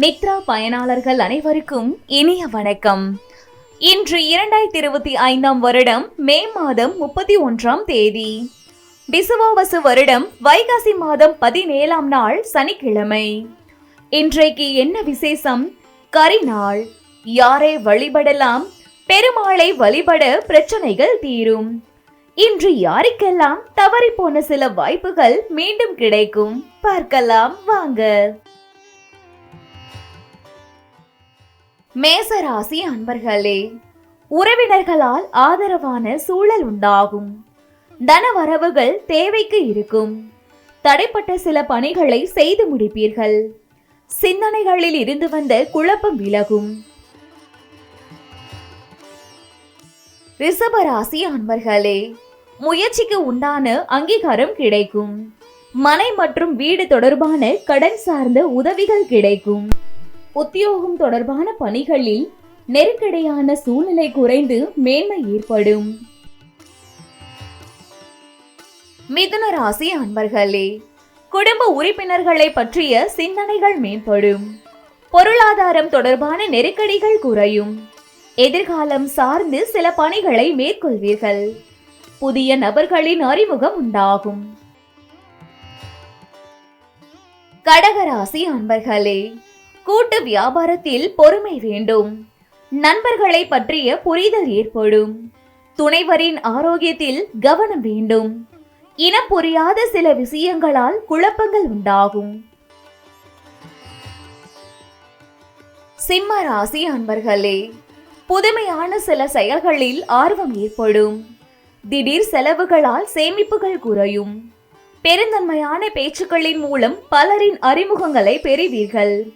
மித்ரா பயனாளர்கள் அனைவருக்கும் இனிய வணக்கம். இன்று இரண்டாயிரத்தி இருபத்தி ஐந்தாம் வருடம் மே மாதம் முப்பத்தி ஒன்றாம் தேதி. பிசுவாவசு வருடம் வைகாசி மாதம் பதினேழாம் நாள் சனிக்கிழமை. இன்றைக்கு என்ன விசேஷம்? கரிநாள் யாரை வழிபடலாம்? பெருமாளை வழிபட பிரச்சனைகள் தீரும். இன்று யாருக்கெல்லாம் தவறி போன சில வாய்ப்புகள் மீண்டும் கிடைக்கும்? பார்க்கலாம் வாங்க. மேசராசி அன்பர்களே உறவினர்களால் ஆதரவான சூழல் உண்டாகும். தன வரவுகள் தேவைக்கு இருக்கும். தடைப்பட்ட சில பணிகளை செய்து முடிப்பீர்கள். சிந்தனைகளில் இருந்து வந்த குழப்பம் விலகும். ரிஷபராசி அன்பர்களே முயற்சிக்கு உண்டான அங்கீகாரம் கிடைக்கும். மனை மற்றும் வீடு தொடர்பான கடன் சார்ந்த உதவிகள் கிடைக்கும். உத்தியோகம் தொடர்பான பணிகளில் நெருக்கடியான சூழ்நிலை குறைந்து மேன்மை ஏற்படும். மிதுன ராசி அன்பர்களே குடும்ப உறுப்பினர்களை பற்றிய சிந்தனைகள் மேம்படும். பொருளாதாரம் தொடர்பான நெருக்கடிகள் குறையும். எதிர்காலம் சார்ந்து சில பணிகளை மேற்கொள்வீர்கள். புதிய நபர்களின் அறிமுகம் உண்டாகும். கடகராசி அன்பர்களே கூட்டு வியாபாரத்தில் பொறுமை வேண்டும். நண்பர்களை பற்றிய புரிதல் ஏற்படும். துணைவரின் ஆரோக்கியத்தில் கவனம் வேண்டும். இனம் புரியாத சில விஷயங்களால் குழப்பங்கள் உண்டாகும். சிம்ம ராசி அன்பர்களே புதுமையான சில செயல்களில் ஆர்வம் ஏற்படும். திடீர் செலவுகளால் சேமிப்புகள் குறையும். பெருந்தன்மையான பேச்சுக்களின் மூலம் பலரின் அறிமுகங்களை பெறுவீர்கள்.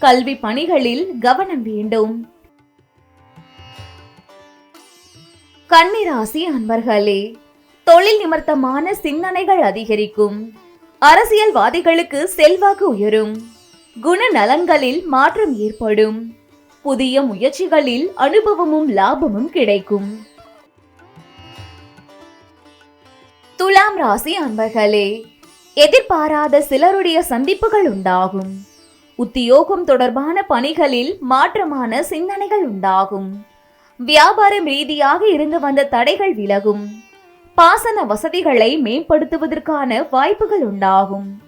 கல்வி பணிகளில் கவனம் வேண்டும். கன்னிராசி அன்பர்களே தொழில் நிமித்தமான சிந்தனைகள் அதிகரிக்கும். அரசியல்வாதிகளுக்கு செல்வாக்கு உயரும். குண நலன்களில் மாற்றம் ஏற்படும். புதிய முயற்சிகளில் அனுபவமும் லாபமும் கிடைக்கும். துலாம் ராசி அன்பர்களே எதிர்பாராத சிலருடைய சந்திப்புகள் உண்டாகும். உத்தியோகம் தொடர்பான பணிகளில் மாற்றமான சிந்தனைகள் உண்டாகும். வியாபாரம் ரீதியாக இருந்து வந்த தடைகள் விலகும். பாசன வசதிகளை மேம்படுத்துவதற்கான வாய்ப்புகள் உண்டாகும்.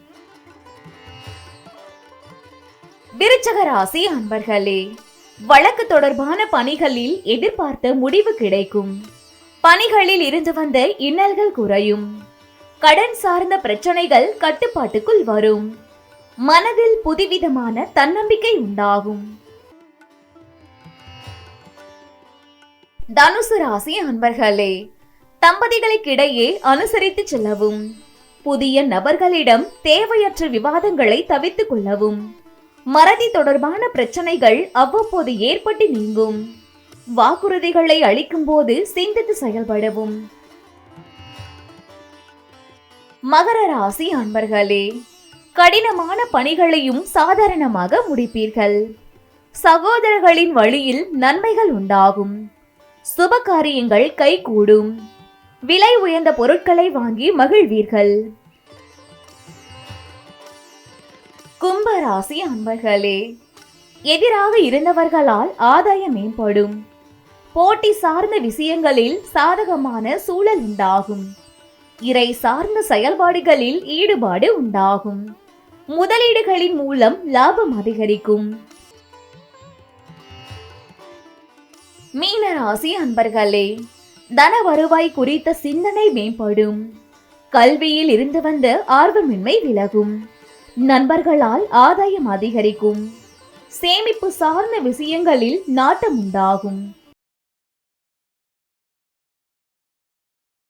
விருச்சக ராசி அன்பர்களே வழக்கு தொடர்பான பணிகளில் எதிர்பார்த்த முடிவு கிடைக்கும். பணிகளில் இருந்து வந்த இன்னல்கள் குறையும். கடன் சார்ந்த பிரச்சனைகள் கட்டுப்பாட்டுக்குள் வரும். மனதில் புதுவிதமான தன்னம்பிக்கை உண்டாகும். தனுசு ராசி அன்பர்களே தம்பதிகளுக்கிடையே அனுசரித்து செல்லவும் புதிய நபர்களிடம் தேவையற்ற விவாதங்களை தவிர்த்துக் கொள்ளவும் மறதி தொடர்பான பிரச்சனைகள் அவ்வப்போது ஏற்பட்டு நீங்கும் வாக்குறுதிகளை அளிக்கும் போது சிந்தித்து செயல்படவும். மகர ராசி அன்பர்களே கடினமான பணிகளையும் சாதாரணமாக முடிப்பீர்கள். சகோதரர்களின் வழியில் நன்மைகள் உண்டாகும். சுப காரியங்கள் கைகூடும். விலை உயர்ந்த பொருட்களை வாங்கி மகிழ்வீர்கள். கும்பராசி அன்பர்களே எதிராக இருந்தவர்களால் ஆதாயம் மேம்படும். போட்டி சார்ந்த விஷயங்களில் சாதகமான சூழல் உண்டாகும். இறை சார்ந்த செயல்பாடுகளில் ஈடுபாடு உண்டாகும். முதலீடுகளின் மூலம் லாபம் அதிகரிக்கும். மீனராசி அன்பர்களே தன வருவாய் குறித்த சிந்தனை மேம்படும். கல்வியில் இருந்து வந்த ஆர்வமின்மை விலகும். நண்பர்களால் ஆதாயம் அதிகரிக்கும். சேமிப்பு சார்ந்த விஷயங்களில் நாட்டம் உண்டாகும்.